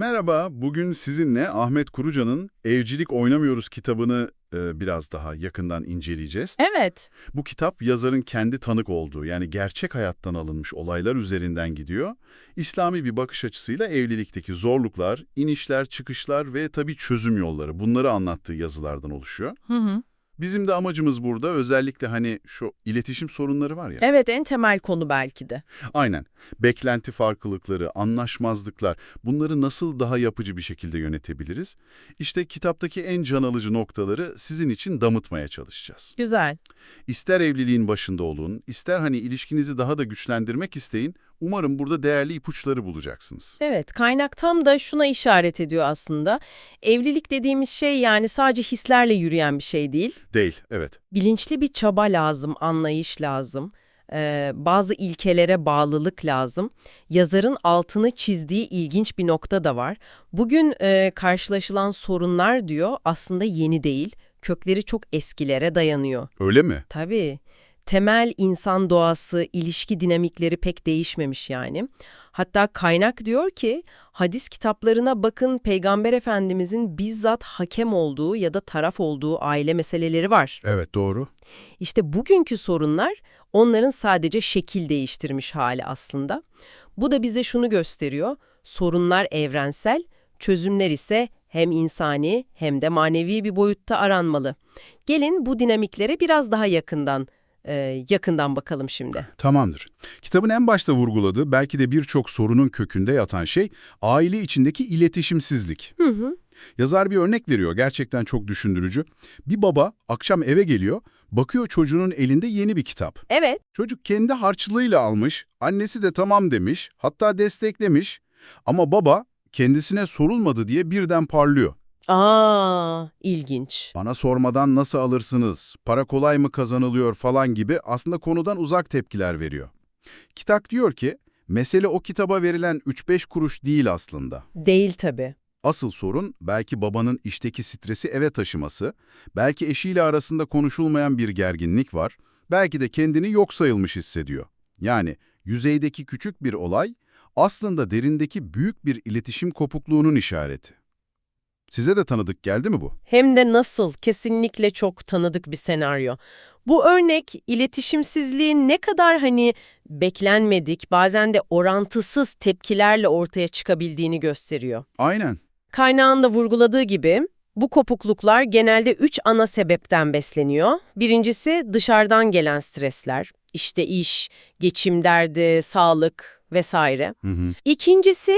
Merhaba, bugün sizinle Ahmet Kuruca'nın Evcilik Oynamıyoruz kitabını e, biraz daha yakından inceleyeceğiz. Evet. Bu kitap yazarın kendi tanık olduğu yani gerçek hayattan alınmış olaylar üzerinden gidiyor. İslami bir bakış açısıyla evlilikteki zorluklar, inişler, çıkışlar ve tabii çözüm yolları bunları anlattığı yazılardan oluşuyor. Hı hı. Bizim de amacımız burada özellikle hani şu iletişim sorunları var ya. Evet en temel konu belki de. Aynen. Beklenti farklılıkları, anlaşmazlıklar bunları nasıl daha yapıcı bir şekilde yönetebiliriz? İşte kitaptaki en can alıcı noktaları sizin için damıtmaya çalışacağız. Güzel. İster evliliğin başında olun, ister hani ilişkinizi daha da güçlendirmek isteyin, umarım burada değerli ipuçları bulacaksınız. Evet kaynak tam da şuna işaret ediyor aslında. Evlilik dediğimiz şey yani sadece hislerle yürüyen bir şey değil. Değil, evet. Bilinçli bir çaba lazım, anlayış lazım. Ee, bazı ilkelere bağlılık lazım. Yazarın altını çizdiği ilginç bir nokta da var. Bugün e, karşılaşılan sorunlar diyor aslında yeni değil. Kökleri çok eskilere dayanıyor. Öyle mi? Tabii. Temel insan doğası, ilişki dinamikleri pek değişmemiş yani. Hatta kaynak diyor ki, hadis kitaplarına bakın Peygamber Efendimizin bizzat hakem olduğu ya da taraf olduğu aile meseleleri var. Evet, doğru. İşte bugünkü sorunlar onların sadece şekil değiştirmiş hali aslında. Bu da bize şunu gösteriyor, sorunlar evrensel, çözümler ise hem insani hem de manevi bir boyutta aranmalı. Gelin bu dinamiklere biraz daha yakından e, yakından bakalım şimdi. Tamamdır. Kitabın en başta vurguladığı belki de birçok sorunun kökünde yatan şey aile içindeki iletişimsizlik. Hı hı. Yazar bir örnek veriyor gerçekten çok düşündürücü. Bir baba akşam eve geliyor, bakıyor çocuğunun elinde yeni bir kitap. Evet. Çocuk kendi harçlığıyla almış, annesi de tamam demiş, hatta desteklemiş. Ama baba kendisine sorulmadı diye birden parlıyor. Aa, ilginç. Bana sormadan nasıl alırsınız, para kolay mı kazanılıyor falan gibi aslında konudan uzak tepkiler veriyor. Kitap diyor ki, mesele o kitaba verilen 3-5 kuruş değil aslında. Değil tabii. Asıl sorun belki babanın işteki stresi eve taşıması, belki eşiyle arasında konuşulmayan bir gerginlik var, belki de kendini yok sayılmış hissediyor. Yani yüzeydeki küçük bir olay aslında derindeki büyük bir iletişim kopukluğunun işareti. Size de tanıdık geldi mi bu? Hem de nasıl? Kesinlikle çok tanıdık bir senaryo. Bu örnek iletişimsizliğin ne kadar hani beklenmedik, bazen de orantısız tepkilerle ortaya çıkabildiğini gösteriyor. Aynen. Kaynağında vurguladığı gibi bu kopukluklar genelde üç ana sebepten besleniyor. Birincisi dışarıdan gelen stresler, işte iş, geçim derdi, sağlık vesaire. Hı hı. İkincisi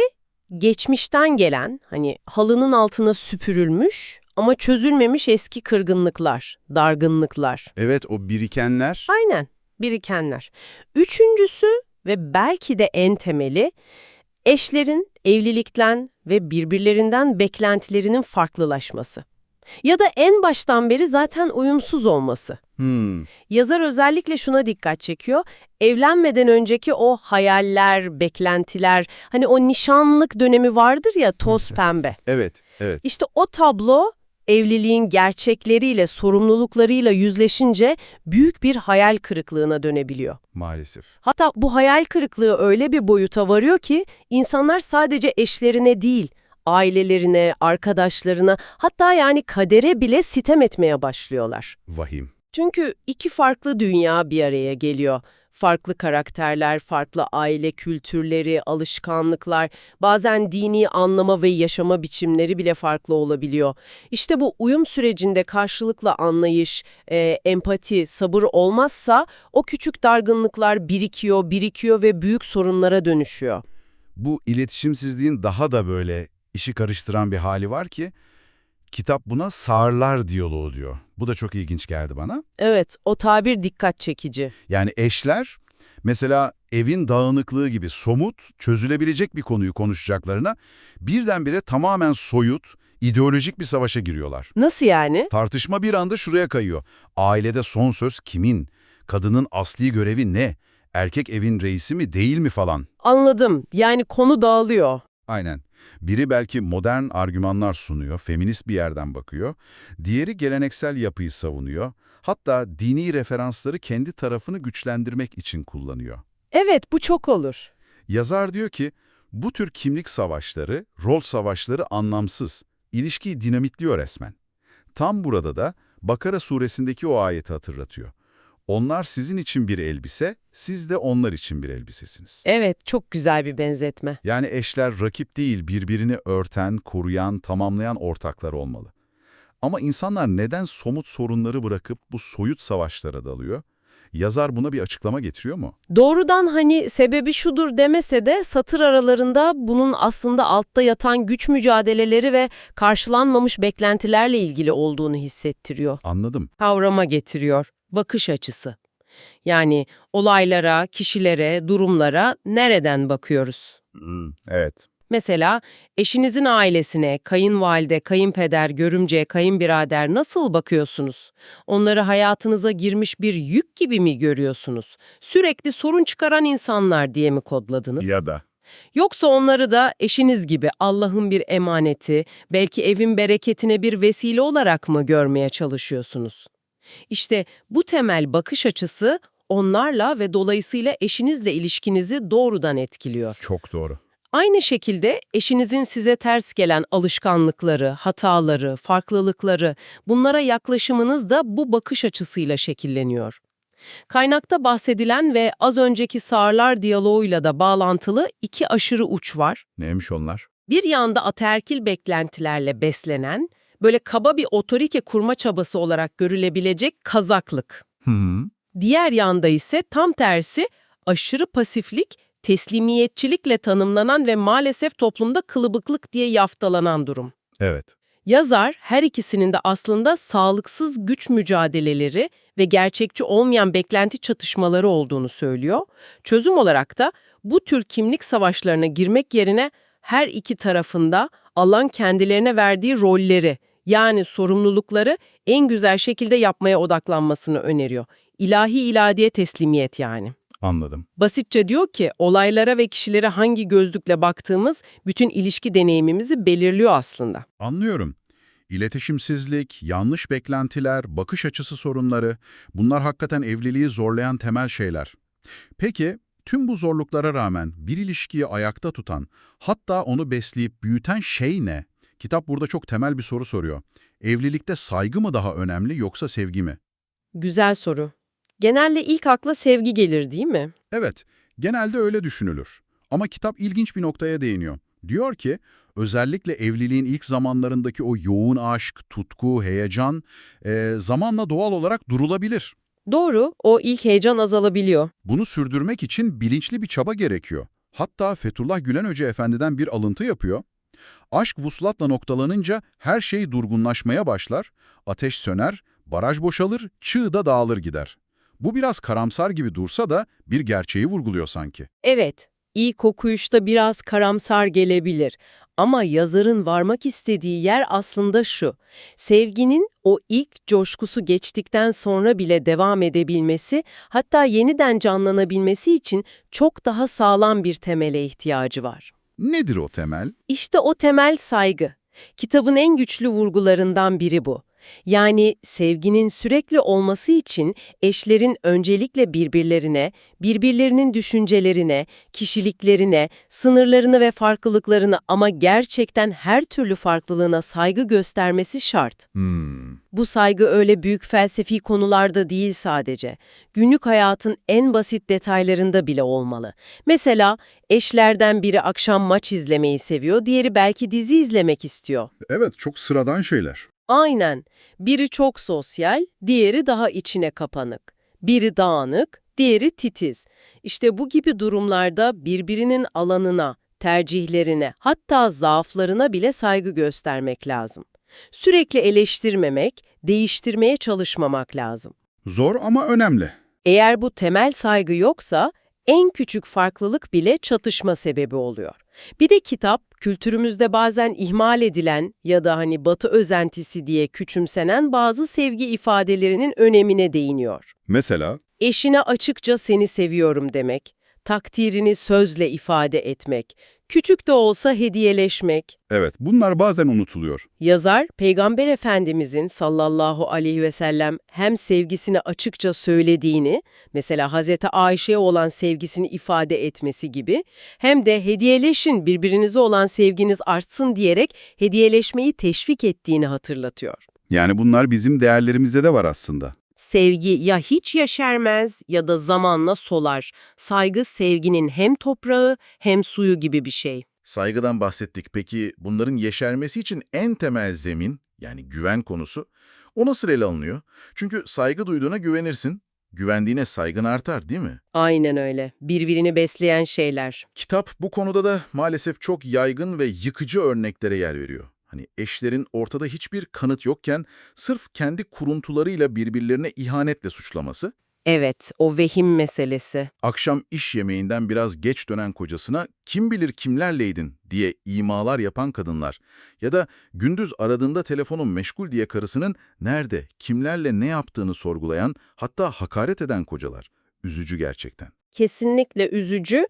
geçmişten gelen, hani halının altına süpürülmüş ama çözülmemiş eski kırgınlıklar, dargınlıklar. Evet o birikenler. Aynen, birikenler. Üçüncüsü ve belki de en temeli, eşlerin evlilikten ve birbirlerinden beklentilerinin farklılaşması. Ya da en baştan beri zaten uyumsuz olması. Hmm. Yazar özellikle şuna dikkat çekiyor. Evlenmeden önceki o hayaller, beklentiler, hani o nişanlık dönemi vardır ya toz pembe. Evet, evet. İşte o tablo evliliğin gerçekleriyle, sorumluluklarıyla yüzleşince büyük bir hayal kırıklığına dönebiliyor. Maalesef. Hatta bu hayal kırıklığı öyle bir boyuta varıyor ki insanlar sadece eşlerine değil, ailelerine, arkadaşlarına, hatta yani kadere bile sitem etmeye başlıyorlar. Vahim. Çünkü iki farklı dünya bir araya geliyor. Farklı karakterler, farklı aile kültürleri, alışkanlıklar, bazen dini anlama ve yaşama biçimleri bile farklı olabiliyor. İşte bu uyum sürecinde karşılıklı anlayış, e, empati, sabır olmazsa o küçük dargınlıklar birikiyor, birikiyor ve büyük sorunlara dönüşüyor. Bu iletişimsizliğin daha da böyle işi karıştıran bir hali var ki kitap buna sağırlar diyaloğu diyor. Bu da çok ilginç geldi bana. Evet, o tabir dikkat çekici. Yani eşler mesela evin dağınıklığı gibi somut, çözülebilecek bir konuyu konuşacaklarına birdenbire tamamen soyut, ideolojik bir savaşa giriyorlar. Nasıl yani? Tartışma bir anda şuraya kayıyor. Ailede son söz kimin? Kadının asli görevi ne? Erkek evin reisi mi değil mi falan. Anladım. Yani konu dağılıyor. Aynen. Biri belki modern argümanlar sunuyor, feminist bir yerden bakıyor. Diğeri geleneksel yapıyı savunuyor. Hatta dini referansları kendi tarafını güçlendirmek için kullanıyor. Evet, bu çok olur. Yazar diyor ki, Bu tür kimlik savaşları, rol savaşları anlamsız. İlişkiyi dinamitliyor resmen. Tam burada da Bakara suresindeki o ayeti hatırlatıyor. Onlar sizin için bir elbise, siz de onlar için bir elbisesiniz. Evet, çok güzel bir benzetme. Yani eşler rakip değil, birbirini örten, koruyan, tamamlayan ortaklar olmalı. Ama insanlar neden somut sorunları bırakıp bu soyut savaşlara dalıyor? Yazar buna bir açıklama getiriyor mu? Doğrudan hani sebebi şudur demese de satır aralarında bunun aslında altta yatan güç mücadeleleri ve karşılanmamış beklentilerle ilgili olduğunu hissettiriyor. Anladım. Kavrama getiriyor. Bakış açısı. Yani olaylara, kişilere, durumlara nereden bakıyoruz? evet. Mesela eşinizin ailesine, kayınvalide, kayınpeder, görümce, kayınbirader nasıl bakıyorsunuz? Onları hayatınıza girmiş bir yük gibi mi görüyorsunuz? Sürekli sorun çıkaran insanlar diye mi kodladınız? Ya da. Yoksa onları da eşiniz gibi Allah'ın bir emaneti, belki evin bereketine bir vesile olarak mı görmeye çalışıyorsunuz? İşte bu temel bakış açısı onlarla ve dolayısıyla eşinizle ilişkinizi doğrudan etkiliyor. Çok doğru. Aynı şekilde eşinizin size ters gelen alışkanlıkları, hataları, farklılıkları, bunlara yaklaşımınız da bu bakış açısıyla şekilleniyor. Kaynakta bahsedilen ve az önceki sağırlar diyaloğuyla da bağlantılı iki aşırı uç var. Neymiş onlar? Bir yanda ataerkil beklentilerle beslenen, böyle kaba bir otorite kurma çabası olarak görülebilecek kazaklık. Hı hı. Diğer yanda ise tam tersi aşırı pasiflik, teslimiyetçilikle tanımlanan ve maalesef toplumda kılıbıklık diye yaftalanan durum. Evet. Yazar her ikisinin de aslında sağlıksız güç mücadeleleri ve gerçekçi olmayan beklenti çatışmaları olduğunu söylüyor. Çözüm olarak da bu tür kimlik savaşlarına girmek yerine her iki tarafında alan kendilerine verdiği rolleri yani sorumlulukları en güzel şekilde yapmaya odaklanmasını öneriyor. İlahi iladiye teslimiyet yani. Anladım. Basitçe diyor ki olaylara ve kişilere hangi gözlükle baktığımız bütün ilişki deneyimimizi belirliyor aslında. Anlıyorum. İletişimsizlik, yanlış beklentiler, bakış açısı sorunları, bunlar hakikaten evliliği zorlayan temel şeyler. Peki, tüm bu zorluklara rağmen bir ilişkiyi ayakta tutan, hatta onu besleyip büyüten şey ne? Kitap burada çok temel bir soru soruyor. Evlilikte saygı mı daha önemli yoksa sevgi mi? Güzel soru. Genelde ilk akla sevgi gelir değil mi? Evet, genelde öyle düşünülür. Ama kitap ilginç bir noktaya değiniyor. Diyor ki, özellikle evliliğin ilk zamanlarındaki o yoğun aşk, tutku, heyecan e, zamanla doğal olarak durulabilir. Doğru, o ilk heyecan azalabiliyor. Bunu sürdürmek için bilinçli bir çaba gerekiyor. Hatta Fethullah Gülen Hoca Efendi'den bir alıntı yapıyor. Aşk vuslatla noktalanınca her şey durgunlaşmaya başlar, ateş söner, baraj boşalır, çığ da dağılır gider. Bu biraz karamsar gibi dursa da bir gerçeği vurguluyor sanki. Evet, ilk okuyuşta biraz karamsar gelebilir. Ama yazarın varmak istediği yer aslında şu. Sevginin o ilk coşkusu geçtikten sonra bile devam edebilmesi, hatta yeniden canlanabilmesi için çok daha sağlam bir temele ihtiyacı var. Nedir o temel? İşte o temel saygı. Kitabın en güçlü vurgularından biri bu. Yani sevginin sürekli olması için eşlerin öncelikle birbirlerine, birbirlerinin düşüncelerine, kişiliklerine, sınırlarını ve farklılıklarını ama gerçekten her türlü farklılığına saygı göstermesi şart. Hmm, Bu saygı öyle büyük felsefi konularda değil sadece. Günlük hayatın en basit detaylarında bile olmalı. Mesela eşlerden biri akşam maç izlemeyi seviyor, diğeri belki dizi izlemek istiyor. evet çok sıradan şeyler. Aynen. Biri çok sosyal, diğeri daha içine kapanık. Biri dağınık, diğeri titiz. İşte bu gibi durumlarda birbirinin alanına, tercihlerine, hatta zaaflarına bile saygı göstermek lazım. Sürekli eleştirmemek, değiştirmeye çalışmamak lazım. Zor ama önemli. Eğer bu temel saygı yoksa, en küçük farklılık bile çatışma sebebi oluyor. Bir de kitap, kültürümüzde bazen ihmal edilen ya da hani batı özentisi diye küçümsenen bazı sevgi ifadelerinin önemine değiniyor. Mesela? Eşine açıkça seni seviyorum demek, takdirini sözle ifade etmek, küçük de olsa hediyeleşmek. Evet, bunlar bazen unutuluyor. Yazar, Peygamber Efendimizin sallallahu aleyhi ve sellem hem sevgisini açıkça söylediğini, mesela Hazreti Ayşe'ye olan sevgisini ifade etmesi gibi, hem de hediyeleşin birbirinize olan sevginiz artsın diyerek hediyeleşmeyi teşvik ettiğini hatırlatıyor. Yani bunlar bizim değerlerimizde de var aslında. Sevgi ya hiç yeşermez ya da zamanla solar. Saygı sevginin hem toprağı hem suyu gibi bir şey. Saygıdan bahsettik. Peki bunların yeşermesi için en temel zemin, yani güven konusu, o nasıl ele alınıyor? Çünkü saygı duyduğuna güvenirsin, güvendiğine saygın artar değil mi? Aynen öyle. Birbirini besleyen şeyler. Kitap bu konuda da maalesef çok yaygın ve yıkıcı örneklere yer veriyor. Hani eşlerin ortada hiçbir kanıt yokken sırf kendi kuruntularıyla birbirlerine ihanetle suçlaması, Evet, o vehim meselesi. akşam iş yemeğinden biraz geç dönen kocasına kim bilir kimlerleydin diye imalar yapan kadınlar ya da gündüz aradığında telefonun meşgul diye karısının nerede, kimlerle ne yaptığını sorgulayan hatta hakaret eden kocalar. Üzücü gerçekten. Kesinlikle üzücü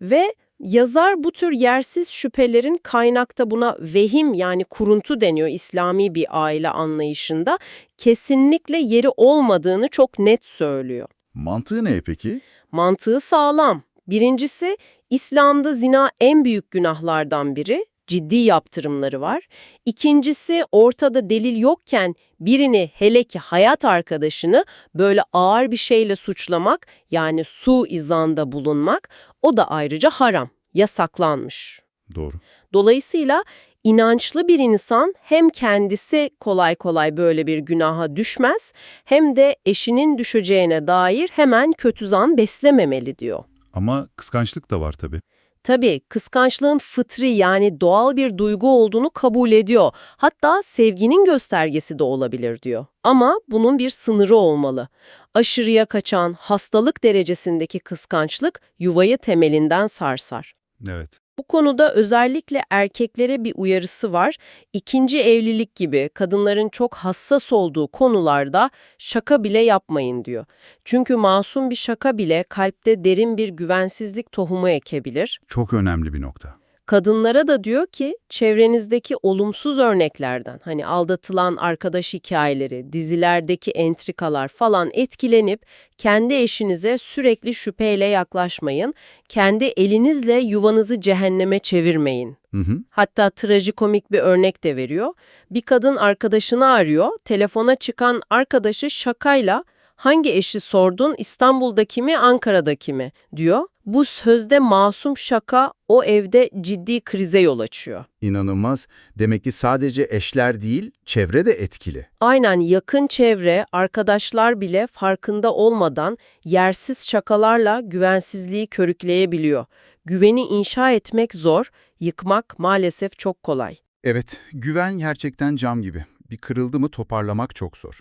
ve yazar bu tür yersiz şüphelerin kaynakta buna vehim yani kuruntu deniyor İslami bir aile anlayışında kesinlikle yeri olmadığını çok net söylüyor. Mantığı ne peki? Mantığı sağlam. Birincisi, İslam'da zina en büyük günahlardan biri, ciddi yaptırımları var. İkincisi, ortada delil yokken birini hele ki hayat arkadaşını böyle ağır bir şeyle suçlamak, yani su izanda bulunmak, o da ayrıca haram, yasaklanmış. Doğru. Dolayısıyla inançlı bir insan hem kendisi kolay kolay böyle bir günaha düşmez hem de eşinin düşeceğine dair hemen kötü zan beslememeli diyor. Ama kıskançlık da var tabii. Tabii kıskançlığın fıtri yani doğal bir duygu olduğunu kabul ediyor. Hatta sevginin göstergesi de olabilir diyor. Ama bunun bir sınırı olmalı. Aşırıya kaçan, hastalık derecesindeki kıskançlık yuvayı temelinden sarsar. Evet. Bu konuda özellikle erkeklere bir uyarısı var. İkinci evlilik gibi kadınların çok hassas olduğu konularda şaka bile yapmayın diyor. Çünkü masum bir şaka bile kalpte derin bir güvensizlik tohumu ekebilir. Çok önemli bir nokta. Kadınlara da diyor ki çevrenizdeki olumsuz örneklerden hani aldatılan arkadaş hikayeleri, dizilerdeki entrikalar falan etkilenip kendi eşinize sürekli şüpheyle yaklaşmayın. Kendi elinizle yuvanızı cehenneme çevirmeyin. Hı hı. Hatta trajikomik bir örnek de veriyor. Bir kadın arkadaşını arıyor, telefona çıkan arkadaşı şakayla hangi eşi sordun İstanbul'daki mi Ankara'daki mi diyor. Bu sözde masum şaka o evde ciddi krize yol açıyor. İnanılmaz. Demek ki sadece eşler değil, çevre de etkili. Aynen yakın çevre, arkadaşlar bile farkında olmadan yersiz şakalarla güvensizliği körükleyebiliyor. Güveni inşa etmek zor, yıkmak maalesef çok kolay. Evet, güven gerçekten cam gibi. Bir kırıldı mı toparlamak çok zor.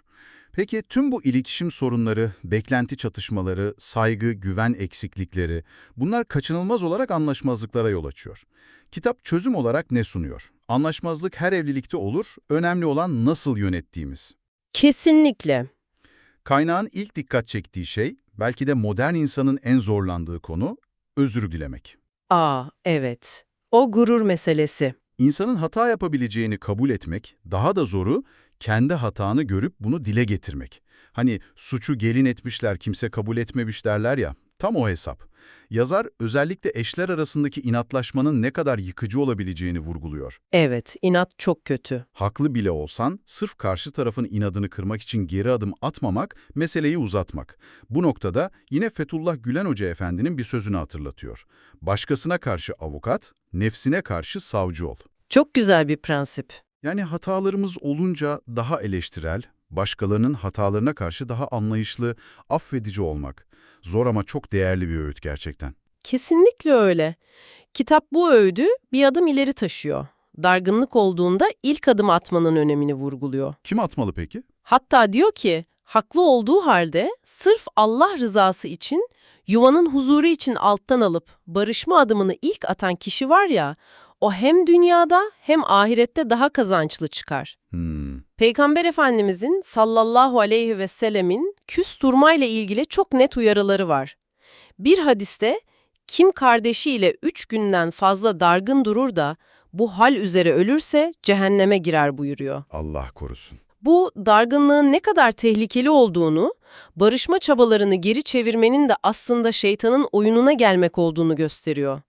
Peki tüm bu iletişim sorunları, beklenti çatışmaları, saygı, güven eksiklikleri, bunlar kaçınılmaz olarak anlaşmazlıklara yol açıyor. Kitap çözüm olarak ne sunuyor? Anlaşmazlık her evlilikte olur, önemli olan nasıl yönettiğimiz. Kesinlikle. Kaynağın ilk dikkat çektiği şey, belki de modern insanın en zorlandığı konu, özür dilemek. Aa, evet. O gurur meselesi. İnsanın hata yapabileceğini kabul etmek, daha da zoru kendi hatanı görüp bunu dile getirmek. Hani suçu gelin etmişler kimse kabul etmemiş derler ya, tam o hesap. Yazar özellikle eşler arasındaki inatlaşmanın ne kadar yıkıcı olabileceğini vurguluyor. Evet, inat çok kötü. Haklı bile olsan sırf karşı tarafın inadını kırmak için geri adım atmamak, meseleyi uzatmak. Bu noktada yine Fethullah Gülen Hoca Efendi'nin bir sözünü hatırlatıyor. Başkasına karşı avukat, nefsine karşı savcı ol. Çok güzel bir prensip. Yani hatalarımız olunca daha eleştirel, başkalarının hatalarına karşı daha anlayışlı, affedici olmak. Zor ama çok değerli bir öğüt gerçekten. Kesinlikle öyle. Kitap bu öğüdü bir adım ileri taşıyor. Dargınlık olduğunda ilk adım atmanın önemini vurguluyor. Kim atmalı peki? Hatta diyor ki, haklı olduğu halde sırf Allah rızası için, yuvanın huzuru için alttan alıp barışma adımını ilk atan kişi var ya, o hem dünyada hem ahirette daha kazançlı çıkar. Hmm, Peygamber Efendimizin sallallahu aleyhi ve sellemin küs durmayla ilgili çok net uyarıları var. Bir hadiste kim kardeşiyle üç günden fazla dargın durur da bu hal üzere ölürse cehenneme girer buyuruyor. Allah korusun. Bu dargınlığın ne kadar tehlikeli olduğunu, barışma çabalarını geri çevirmenin de aslında şeytanın oyununa gelmek olduğunu gösteriyor.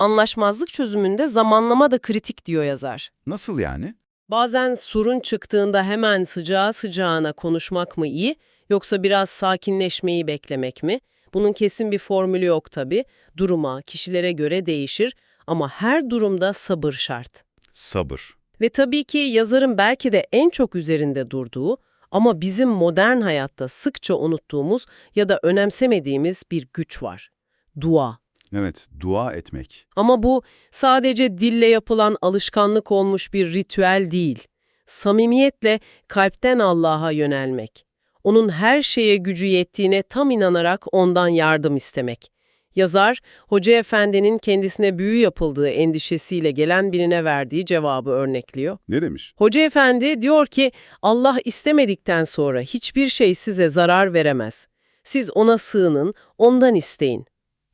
Anlaşmazlık çözümünde zamanlama da kritik diyor yazar. Nasıl yani? Bazen sorun çıktığında hemen sıcağı sıcağına konuşmak mı iyi, yoksa biraz sakinleşmeyi beklemek mi? Bunun kesin bir formülü yok tabii. Duruma, kişilere göre değişir ama her durumda sabır şart. Sabır. Ve tabii ki yazarın belki de en çok üzerinde durduğu ama bizim modern hayatta sıkça unuttuğumuz ya da önemsemediğimiz bir güç var. Dua. Evet, dua etmek. Ama bu sadece dille yapılan alışkanlık olmuş bir ritüel değil. Samimiyetle kalpten Allah'a yönelmek. Onun her şeye gücü yettiğine tam inanarak ondan yardım istemek. Yazar, Hoca Efendi'nin kendisine büyü yapıldığı endişesiyle gelen birine verdiği cevabı örnekliyor. Ne demiş? Hoca Efendi diyor ki Allah istemedikten sonra hiçbir şey size zarar veremez. Siz ona sığının, ondan isteyin.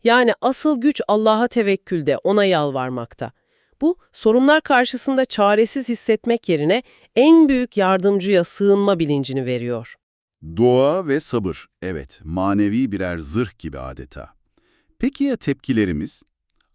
Yani asıl güç Allah'a tevekkülde, ona yalvarmakta. Bu, sorunlar karşısında çaresiz hissetmek yerine en büyük yardımcıya sığınma bilincini veriyor. Dua ve sabır. Evet, manevi birer zırh gibi adeta. Peki ya tepkilerimiz?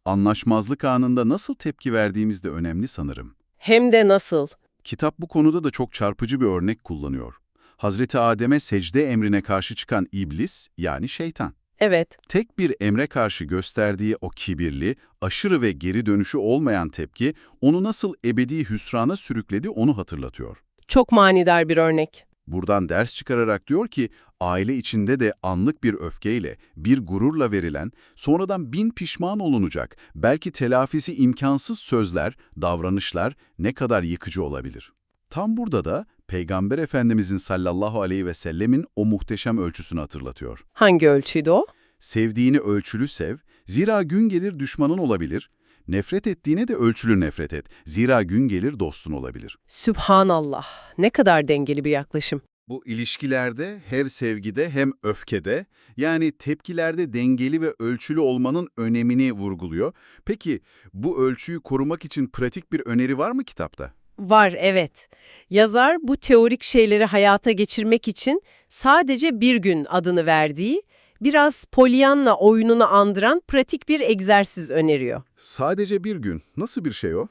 Anlaşmazlık anında nasıl tepki verdiğimiz de önemli sanırım. Hem de nasıl? Kitap bu konuda da çok çarpıcı bir örnek kullanıyor. Hazreti Adem'e secde emrine karşı çıkan iblis, yani şeytan. Evet, Tek bir emre karşı gösterdiği o kibirli, aşırı ve geri dönüşü olmayan tepki, onu nasıl ebedi hüsrana sürükledi onu hatırlatıyor. çok manidar bir örnek. Buradan ders çıkararak diyor ki, aile içinde de anlık bir öfkeyle, bir gururla verilen, sonradan bin pişman olunacak, belki telafisi imkansız sözler, davranışlar ne kadar yıkıcı olabilir. Tam burada da Peygamber Efendimizin sallallahu aleyhi ve sellemin o muhteşem ölçüsünü hatırlatıyor. Hangi ölçüydü o? Sevdiğini ölçülü sev, zira gün gelir düşmanın olabilir. Nefret ettiğine de ölçülü nefret et, zira gün gelir dostun olabilir. Sübhanallah. Ne kadar dengeli bir yaklaşım. Bu ilişkilerde hem sevgide hem öfkede yani tepkilerde dengeli ve ölçülü olmanın önemini vurguluyor. Peki bu ölçüyü korumak için pratik bir öneri var mı kitapta? Var, evet. Yazar bu teorik şeyleri hayata geçirmek için sadece bir gün adını verdiği, biraz Pollyanna oyununu andıran pratik bir egzersiz öneriyor. Sadece bir gün. Nasıl bir şey o?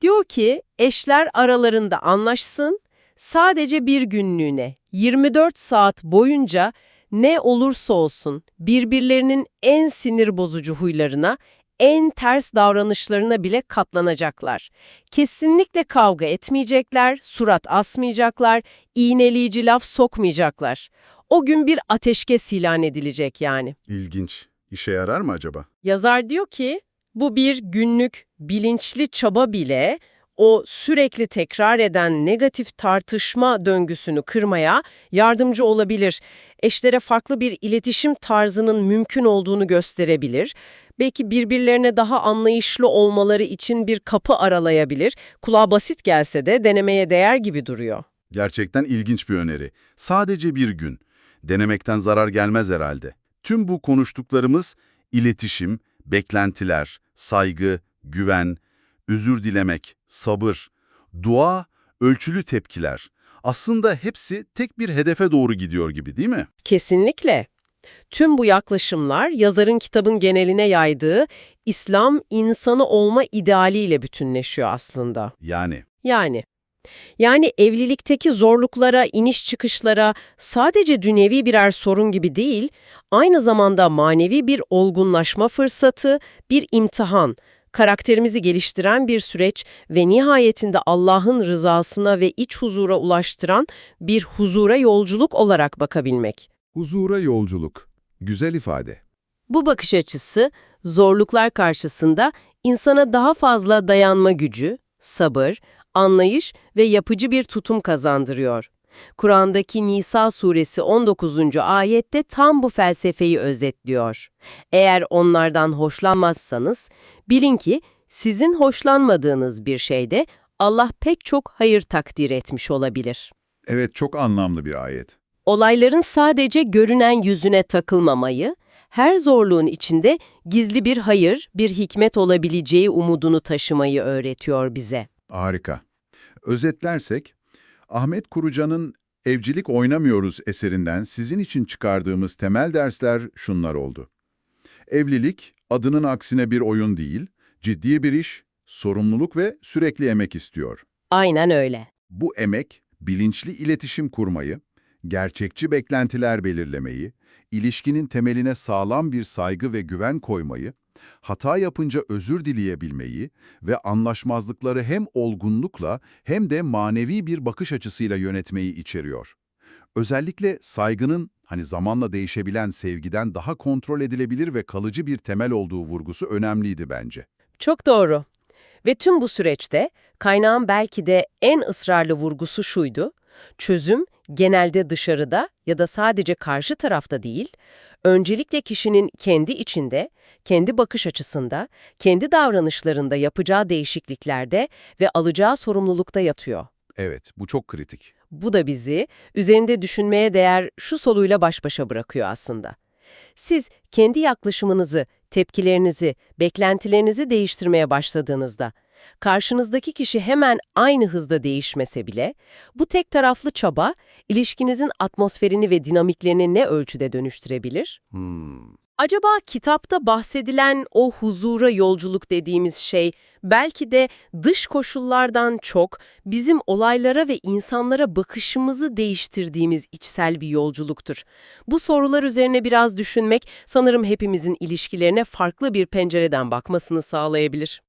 Diyor ki, eşler aralarında anlaşsın, sadece bir günlüğüne, 24 saat boyunca ne olursa olsun birbirlerinin en sinir bozucu huylarına, en ters davranışlarına bile katlanacaklar. Kesinlikle kavga etmeyecekler, surat asmayacaklar, iğneleyici laf sokmayacaklar. O gün bir ateşkes ilan edilecek yani. İlginç. İşe yarar mı acaba? Yazar diyor ki bu bir günlük bilinçli çaba bile o sürekli tekrar eden negatif tartışma döngüsünü kırmaya yardımcı olabilir. Eşlere farklı bir iletişim tarzının mümkün olduğunu gösterebilir. Belki birbirlerine daha anlayışlı olmaları için bir kapı aralayabilir. Kulağa basit gelse de denemeye değer gibi duruyor. Gerçekten ilginç bir öneri. Sadece bir gün. Denemekten zarar gelmez herhalde. Tüm bu konuştuklarımız iletişim, beklentiler, saygı, güven, özür dilemek, sabır, dua, ölçülü tepkiler. Aslında hepsi tek bir hedefe doğru gidiyor gibi değil mi? Kesinlikle. Tüm bu yaklaşımlar yazarın kitabın geneline yaydığı İslam insanı olma idealiyle bütünleşiyor aslında. Yani Yani yani evlilikteki zorluklara, iniş çıkışlara sadece dünyevi birer sorun gibi değil, aynı zamanda manevi bir olgunlaşma fırsatı, bir imtihan, karakterimizi geliştiren bir süreç ve nihayetinde Allah'ın rızasına ve iç huzura ulaştıran bir huzura yolculuk olarak bakabilmek. Huzura yolculuk. Güzel ifade. Bu bakış açısı zorluklar karşısında insana daha fazla dayanma gücü, sabır, anlayış ve yapıcı bir tutum kazandırıyor. Kur'an'daki Nisa suresi 19. ayette tam bu felsefeyi özetliyor. Eğer onlardan hoşlanmazsanız bilin ki sizin hoşlanmadığınız bir şeyde Allah pek çok hayır takdir etmiş olabilir. Evet çok anlamlı bir ayet. Olayların sadece görünen yüzüne takılmamayı, her zorluğun içinde gizli bir hayır, bir hikmet olabileceği umudunu taşımayı öğretiyor bize. Harika. Özetlersek, Ahmet Kurucan'ın Evcilik Oynamıyoruz eserinden sizin için çıkardığımız temel dersler şunlar oldu. Evlilik, adının aksine bir oyun değil, ciddi bir iş, sorumluluk ve sürekli emek istiyor. Aynen öyle. Bu emek, bilinçli iletişim kurmayı, gerçekçi beklentiler belirlemeyi, ilişkinin temeline sağlam bir saygı ve güven koymayı, hata yapınca özür dileyebilmeyi ve anlaşmazlıkları hem olgunlukla hem de manevi bir bakış açısıyla yönetmeyi içeriyor. Özellikle saygının, hani zamanla değişebilen sevgiden daha kontrol edilebilir ve kalıcı bir temel olduğu vurgusu önemliydi bence. Çok doğru. Ve tüm bu süreçte kaynağın belki de en ısrarlı vurgusu şuydu. Çözüm genelde dışarıda ya da sadece karşı tarafta değil, öncelikle kişinin kendi içinde, kendi bakış açısında, kendi davranışlarında yapacağı değişikliklerde ve alacağı sorumlulukta yatıyor. Evet, bu çok kritik. Bu da bizi üzerinde düşünmeye değer şu soluyla baş başa bırakıyor aslında. Siz kendi yaklaşımınızı, tepkilerinizi, beklentilerinizi değiştirmeye başladığınızda, karşınızdaki kişi hemen aynı hızda değişmese bile, bu tek taraflı çaba ilişkinizin atmosferini ve dinamiklerini ne ölçüde dönüştürebilir? Hmm. Acaba kitapta bahsedilen o huzura yolculuk dediğimiz şey belki de dış koşullardan çok bizim olaylara ve insanlara bakışımızı değiştirdiğimiz içsel bir yolculuktur. Bu sorular üzerine biraz düşünmek sanırım hepimizin ilişkilerine farklı bir pencereden bakmasını sağlayabilir.